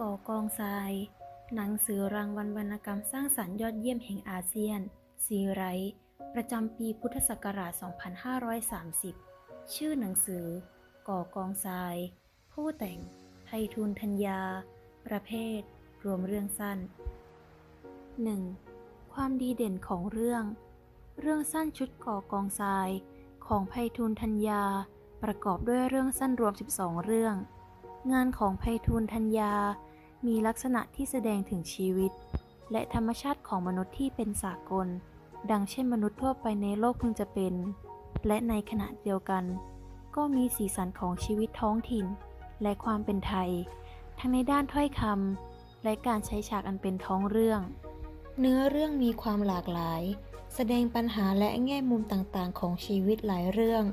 ก่อกองทราย หนังสือรางวัลวรรณกรรมสร้างสรรค์ยอดเยี่ยมแห่งอาเซียน ซีไรต์ประจำปีพุทธศักราช 2530 ชื่อหนังสือ ก่อกองทราย ผู้แต่งไททูลธัญญา ประเภท รวมเรื่องสั้น 1. ความดีเด่นของเรื่อง เรื่องสั้นชุดก่อกองทราย ของไพฑูรย์ธัญญา ประกอบด้วยเรื่องสั้นรวม 12 เรื่อง งานของไพฑูรย์ธัญญา มีลักษณะที่แสดงถึงชีวิต และธรรมชาติของมนุษย์ที่เป็นสากล ดังเช่นมนุษย์ทั่วไปในโลกพึงจะเป็น และในขณะเดียวกัน ก็มีสีสันของชีวิตท้องถิ่น และความเป็นไทย ทั้งในด้านถ้อยคำและการใช้ฉากอันเป็นท้องเรื่อง เนื้อเรื่องมีความหลากหลาย แสดงปัญหาและแง่มุมต่างๆ ของชีวิตหลายเรื่อง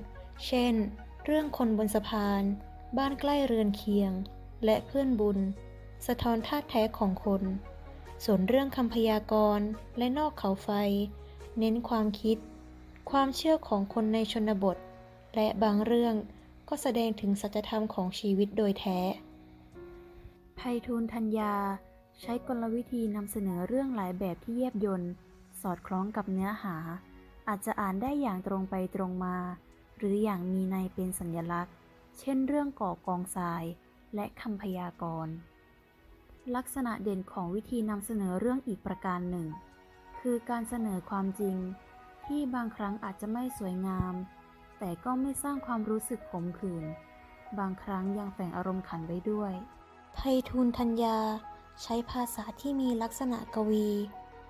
เช่น เรื่องคนบนสะพาน บ้านใกล้เรือนเคียง และเพื่อนบุญ สะท้อนท่าตุแท้ของคน ส่วนเรื่องคำพยากรณ์และนอกเขาไฟ เน้นความคิด ความเชื่อของคนในชนบท และบางเรื่องก็แสดงถึงสัจธรรมของชีวิตโดยแท้ไพฑูรย์ธัญญา ใช้กลวิธีนำเสนอเรื่องหลายแบบที่เยียบยนต์สอดคล้องกับเนื้อหา อาจจะอ่านได้อย่างตรงไปตรงมา หรืออย่างมีในเป็นสัญลักษณ์ เช่นเรื่องก่อกองทราย และคำพยากรณ์ ลักษณะเด่นของวิธีนำเสนอเรื่องอีกประการหนึ่ง คือการเสนอความจริง ที่บางครั้งอาจจะไม่สวยงาม แต่ก็ไม่สร้างความรู้สึกขมขื่น บางครั้งยังแฝงอารมณ์ขันไว้ด้วยไพฑูรย์ธัญญาใช้ภาษาที่มีลักษณะกวี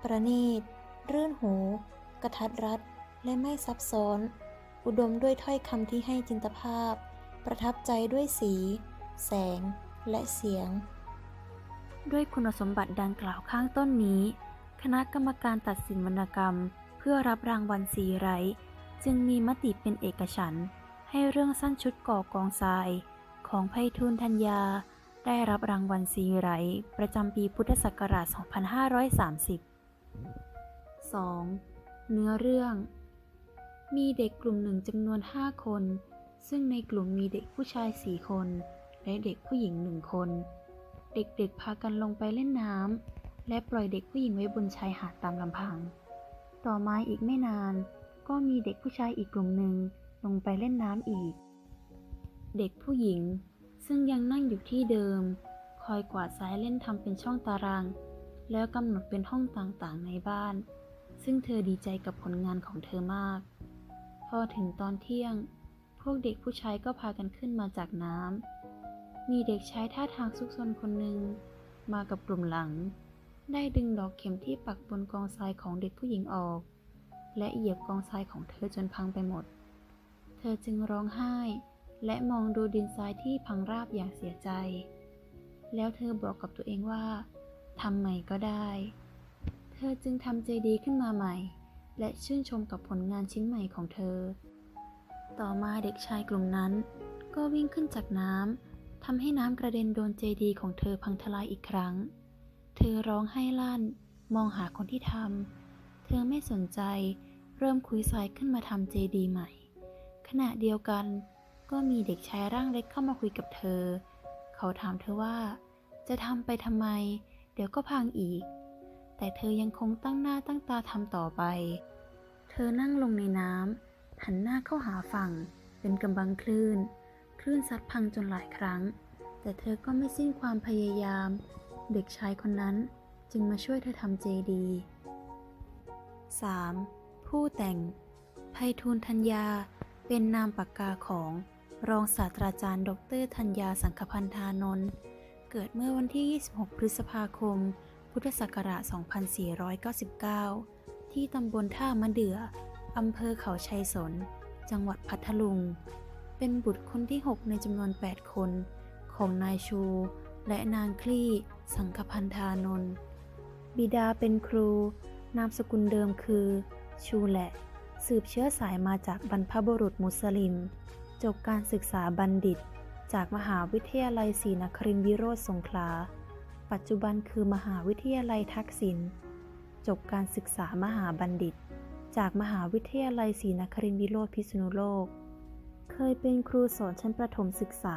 ประณีต รื่นหู กระทัดรัด และไม่ซับซ้อน อุดมด้วยถ้อยคำที่ให้จินตภาพ ประทับใจด้วยสี แสง และเสียง ด้วยคุณสมบัติดังกล่าวข้างต้นนี้ คณะกรรมการตัดสินวรรณกรรม เพื่อรับรางวัลสีไรจึงมีมติเป็นเอกฉันท์ให้เรื่องสั้นชุดก่อกองทราย ของไพฑูรย์ธัญญา ได้รับรางวัลซีไรประจำปีพุทธศักราช 2530 2. เนื้อเรื่อง มีเด็กกลุ่มหนึ่งจำนวน 5 คน ซึ่งในกลุ่มมีเด็กผู้ชาย4คน และเด็กผู้หญิงหนึ่งคน เด็กๆพากันลงไปเล่นน้ำและปล่อยเด็กผู้หญิงไว้บนชายหาดตามลำพัง ต่อมาอีกไม่นาน ก็มีเด็กผู้ชายอีกกลุ่มหนึ่งลงไปเล่นน้ำอีก เด็กผู้หญิง ซึ่งยังนั่งอยู่ที่เดิม คอยกวาดสายเล่นทำเป็นช่องตาราง แล้วกำหนดเป็นห้องต่างๆในบ้าน ซึ่งเธอดีใจกับผลงานของเธอมาก พอถึงตอนเที่ยง พวกเด็กผู้ชายก็พากันขึ้นมาจากน้ำ มีเด็กชายท่าทางซุกซนคนหนึ่งมากับกลุ่มหลัง ได้ดึงดอกเข็มที่ปักบนกองทรายของเด็กผู้หญิงออก และเหยียบกองทรายของเธอจนพังไปหมด เธอจึงร้องไห้ และมองดูดินทรายที่พังราบอย่างเสียใจ แล้วเธอบอกกับตัวเองว่าทำใหม่ก็ได้ เธอจึงทำเจดีขึ้นมาใหม่ และชื่นชมกับผลงานชิ้นใหม่ของเธอ ต่อมาเด็กชายกลุ่มนั้น ก็วิ่งขึ้นจากน้ำทำให้น้ำกระเด็นโดนเจดีของเธอพังทลายอีกครั้ง เธอร้องไห้ลั่น มองหาคนที่ทำเธอไม่สนใจ เริ่มคุยสายขึ้นมาทำเจดีใหม่ ขณะเดียวกัน ก็มีเด็กชายร่างเล็กเข้ามาคุยกับเธอ เขาถามเธอว่า จะทำไปทำไม เดี๋ยวก็พังอีก แต่เธอยังคงตั้งหน้าตั้งตาทำต่อไป เธอนั่งลงในน้ำ หันหน้าเข้าหาฝั่ง เป็นกำบังคลื่น คลื่นซัดพังจนหลายครั้ง แต่เธอก็ไม่สิ้นความพยายาม เด็กชายคนนั้นจึงมาช่วยเธอทำเจดี 3. ผู้แต่งไพฑูรย์ธัญญา เป็นนามปากกาของรองศาสตราจารย์ ดรธัญญาสังคพันธานนท์ เกิดเมื่อวันที่ 26 พฤษภาคม พุทธศักราช 2499 ที่ตำบลท่ามะเดื่อ อำเภอเขาชัยสน จังหวัดพัทลุง เป็นบุตรคนที่ 6 ในจำนวน 8 คนของนายชู และนางคลี่ สังคพันธานนท์บิดาเป็นครู นามสกุลเดิมคือ ชูแหละ สืบเชื้อสายมาจากบรรพบุรุษมุสลิม จบการศึกษาบัณฑิต จากมหาวิทยาลัยศรีนครินทรวิโรธสงขลา ปัจจุบันคือมหาวิทยาลัยทักษิณจบการศึกษามหาบัณฑิต จากมหาวิทยาลัยศรีนครินทรวิโรธพิษณุโลก เคยเป็นครูสอนชั้นประถมศึกษา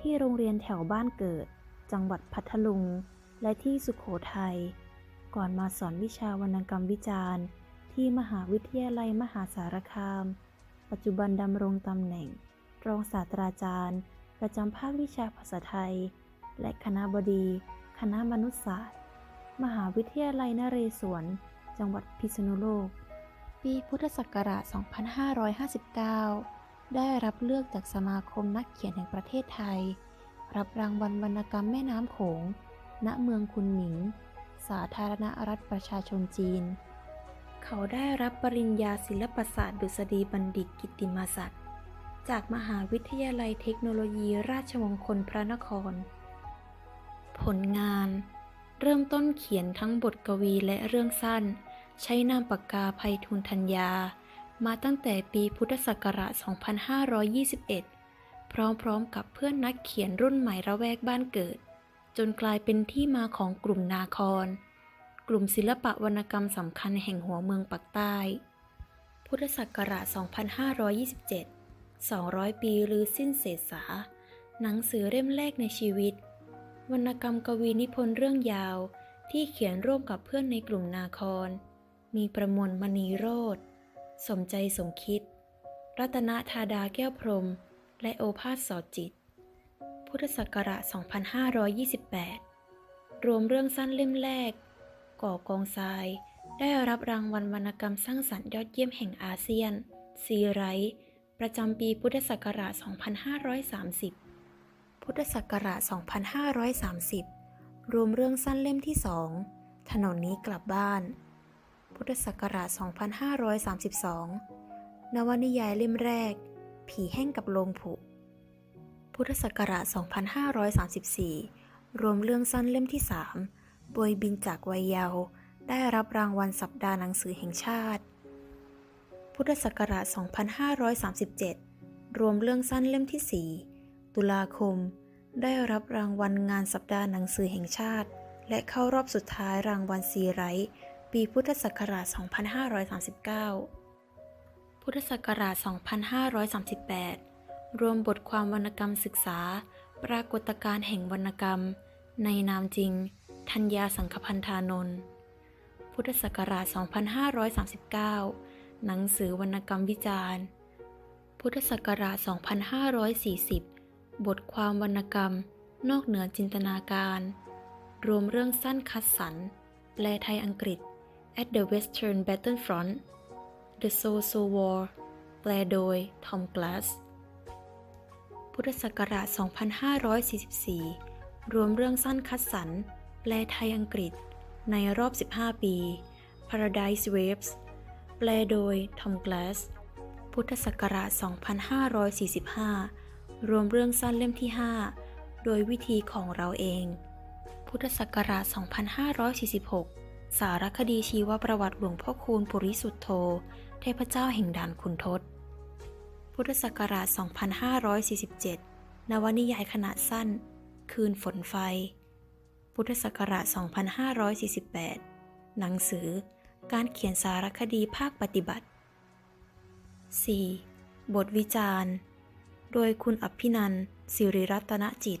ที่โรงเรียนแถวบ้านเกิด จังหวัดพัทลุง และที่สุขโขทัย ก่อนมาสอนวิชาวรรณกรรมวิจารณ์ ที่มหาวิทยาลัยมหาสารคาม ปัจจุบันดำรงตำแหน่ง รองศาสตราจารย์ ประจำภาควิชาภาษาไทย และคณะบดี คณะมนุษยศาสตร์ มหาวิทยาลัยนเรศวร จังหวัดพิษณุโลก ปีพุทธศักราช 2559 ได้รับเลือกจากสมาคมนักเขียนแห่งประเทศไทย รับรางวัลวรรณกรรมแม่น้ำโขง ณ เมืองคุนหมิง สาธารณรัฐประชาชนจีน เขาได้รับปริญญาศิลปศาสตร์ดุษฎีบัณฑิตกิตติมศักดิ์ จากมหาวิทยาลัยเทคโนโลยีราชมงคลพระนคร ผลงาน เริ่มต้นเขียนทั้งบทกวีและเรื่องสั้น ใช้นามปากกาภัยทูลธัญญา มาตั้งแต่ปีพุทธศักราช 2521 พร้อมๆกับเพื่อนนักเขียนรุ่นใหม่ระแวกบ้านเกิด จนกลายเป็นที่มาของกลุ่มนาคร กลุ่มศิลปะวรรณกรรมสำคัญแห่งหัวเมืองปักใต้ พุทธศักราช 2527 200 ปีหรือสิ้นเศษสาหนังสือเล่มแรกในชีวิต วรรณกรรมกวีนิพนธ์เรื่องยาวที่เขียนร่วมกับเพื่อนในกลุ่มนาคร มีประมวลมณีโรธสมใจสมคิด รัตนธาดาแก้วพรม และโอภาสสอดจิต พุทธศักราช 2528 รวมเรื่องสั้นเล่มแรก ก่อกองทราย ได้รับรางวัลวรรณกรรมสร้างสรรค์ยอดเยี่ยมแห่งอาเซียน ซีไรต์ประจำปีพุทธศักราช 2530 พุทธศักราช 2530 รวมเรื่องสั้นเล่มที่2ถนนนี้กลับบ้าน พุทธศักราช 2532 นวนิยายเล่มแรก ผีแห้งกับโลงผุ พุทธศักราช 2534 รวมเรื่องสั้นเล่มที่ 3 บวยบินจากวัยเยาว์ ได้รับรางวัลสัปดาห์หนังสือแห่งชาติ พุทธศักราช 2537 รวมเรื่องสั้นเล่มที่ 4 ตุลาคม ได้รับรางวัลงานสัปดาห์หนังสือแห่งชาติ และเข้ารอบสุดท้ายรางวัลซีไรต์ ปีพุทธศักราช 2539 พุทธศักราช 2538 รวมบทความวรรณกรรมศึกษา ปรากฏการณ์แห่งวรรณกรรม ในนามจริง ธัญญาสังคพันธานนท์ พุทธศักราช 2539 หนังสือวรรณกรรมวิจารณ์ พุทธศักราช 2540 บทความวรรณกรรม นอกเหนือจินตนาการ รวมเรื่องสั้นคัดสรรแปลไทยอังกฤษ At the Western Battlefront The So-So War แปลโดย ทอมกลาส พุทธศักราช 2544 รวมเรื่องสั้นคัดสรร แปลไทยอังกฤษ ในรอบ 15 ปี Paradise Waves แปลโดย ทอมกลาส พุทธศักราช 2545 รวมเรื่องสั้นเล่มที่ 5 โดยวิธีของเราเอง พุทธศักราช 2546 สารคดีชีวประวัติหลวงพ่อคูณปุริสุทธโธ เทพเจ้าแห่งด่านขุนทศ พุทธศักราช 2547 นวนิยายขนาดสั้น คืนฝนไฟ พุทธศักราช 2548 หนังสือ การเขียนสารคดีภาคปฏิบัติ 4. บทวิจารณ์ โดยคุณอภินันสิริรัตนจิต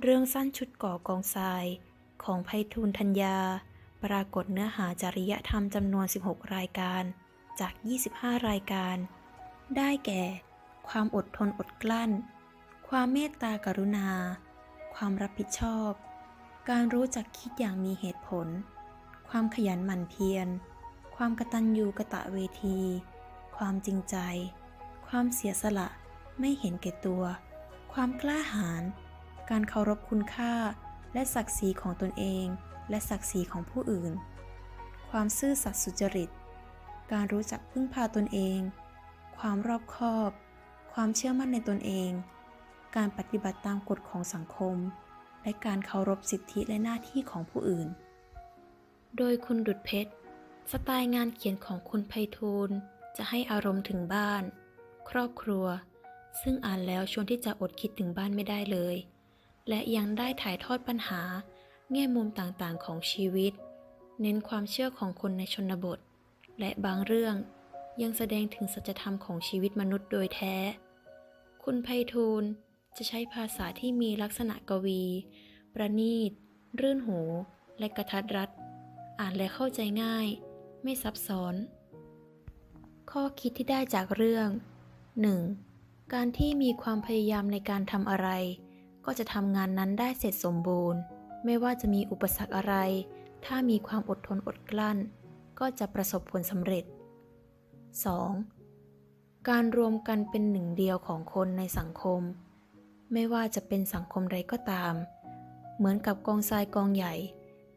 เรื่องสั้นชุดก่อกองทรายของไพฑูรย์ธัญญา ปรากฏเนื้อหาจริยธรรมจำนวน 16 รายการจาก 25 รายการ ได้แก่ ความอดทนอดกลั้น ความเมตตากรุณา ความรับผิดชอบ การรู้จักคิดอย่างมีเหตุผล ความขยันหมั่นเพียร ความกตัญญูกะตะเวที ความจริงใจ ความเสียสละ ไม่เห็นแก่ตัว ความกล้าหาญ การเคารพคุณค่า และศักดิ์ศรีของตนเอง และศักดิ์ศรีของผู้อื่น ความซื่อสัตย์สุจริต การรู้จักพึ่งพาตนเอง ความรอบคอบ ความเชื่อมั่นในตนเอง การปฏิบัติตามกฎของสังคม และการเคารพสิทธิและหน้าที่ของผู้อื่น โดยคุณดุดเพชร สไตล์งานเขียนของคุณไพฑูรย์จะให้อารมณ์ถึงบ้าน ครอบครัว ซึ่งอ่านแล้วชวนที่จะอดคิดถึงบ้านไม่ได้เลย และยังได้ถ่ายทอดปัญหา แง่มุมต่างๆของชีวิต เน้นความเชื่อของคนในชนบท และบางเรื่องยังแสดงถึงสัจธรรมของชีวิตมนุษย์โดยแท้ คุณไพฑูรย์จะใช้ภาษาที่มีลักษณะกวี ประณีต รื่นหู และกระทัดรัด อ่านและเข้าใจง่าย ไม่ซับซ้อน ข้อคิดที่ได้จากเรื่อง 1. การที่มีความพยายามในการทำอะไร ก็จะทำงานนั้นได้เสร็จสมบูรณ์ ไม่ว่าจะมีอุปสรรคอะไร ถ้ามีความอดทนอดกลั้น ก็จะประสบผลสำเร็จ 2. การรวมกันเป็นหนึ่งเดียวของคนในสังคม ไม่ว่าจะเป็นสังคมใดก็ตาม เหมือนกับกองทรายกองใหญ่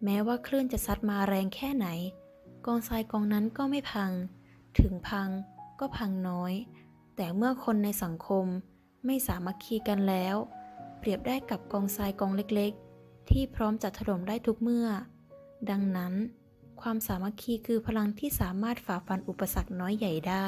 แม้ว่าคลื่นจะซัดมาแรงแค่ไหน กองทรายกองนั้นก็ไม่พัง ถึงพังก็พังน้อย แต่เมื่อคนในสังคมไม่สามัคคีกันแล้ว เปรียบได้กับกองทรายกองเล็กๆ ที่พร้อมจะถล่มได้ทุกเมื่อ ดังนั้น ความสามัคคีคือพลังที่สามารถฝ่าฟันอุปสรรคน้อยใหญ่ได้